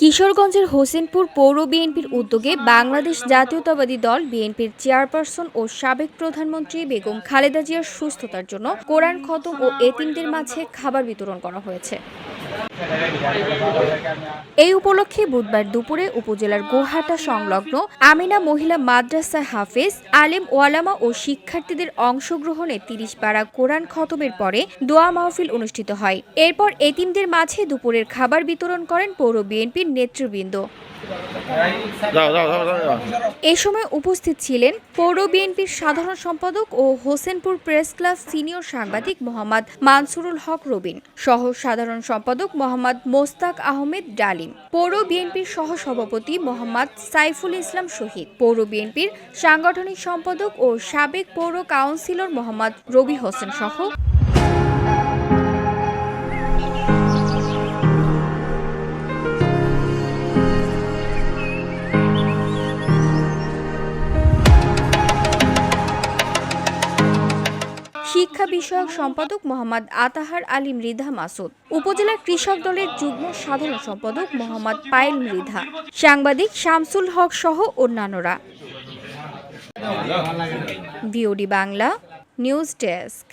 কিশোরগঞ্জের হোসেনপুর পৌর বিএনপির উদ্যোগে বাংলাদেশ জাতীয়তাবাদী দল বিএনপির চেয়ারপারসন ও সাবেক প্রধানমন্ত্রী বেগম খালেদা জিয়ার সুস্থতার জন্য কোরআন খতম ও এতিমদের মাঝে খাবার বিতরণ করা হয়েছে। এই উপলক্ষে বুধবার দুপুরে উপজেলার গোহাটা সংলগ্ন আমিনা মহিলা মাদ্রাসা হাফেজ, আলেম ওয়ালামা ও শিক্ষার্থীদের অংশগ্রহণে তিরিশ পাড়া কোরআন খতমের পরে দোয়া মাহফিল অনুষ্ঠিত হয়। এরপর এতিমদের মাঝে দুপুরের খাবার বিতরণ করেন পৌর বিএনপির নেতৃবৃন্দ। এ সময় উপস্থিত ছিলেন পৌর বিএনপির সাধারণ সম্পাদক ও হোসেনপুর প্রেস ক্লাব সিনিয়র সাংবাদিক মোহাম্মদ মানসুরুল হক রবিন সহ সাধারণ সম্পাদক মোহাম্মদ মোস্তাক আহমেদ ডালিম পৌর বিএনপির সহ সভাপতি মোহাম্মদ সাইফুল ইসলাম শহীদ পৌর বিএনপির সাংগঠনিক সম্পাদক ও সাবেক পৌর কাউন্সিলর মোহাম্মদ রবি হোসেন সহ শিক্ষা বিষয়ক সম্পাদক মোহাম্মদ আতাহার আলী মৃধা মাসুদ, উপজেলার কৃষক দলের যুগ্ম সাধারণ সম্পাদক মোহাম্মদ পায়েল মৃধা, সাংবাদিক শামসুল হক সহ অন্যান্যরা। BOD Bangla, news desk.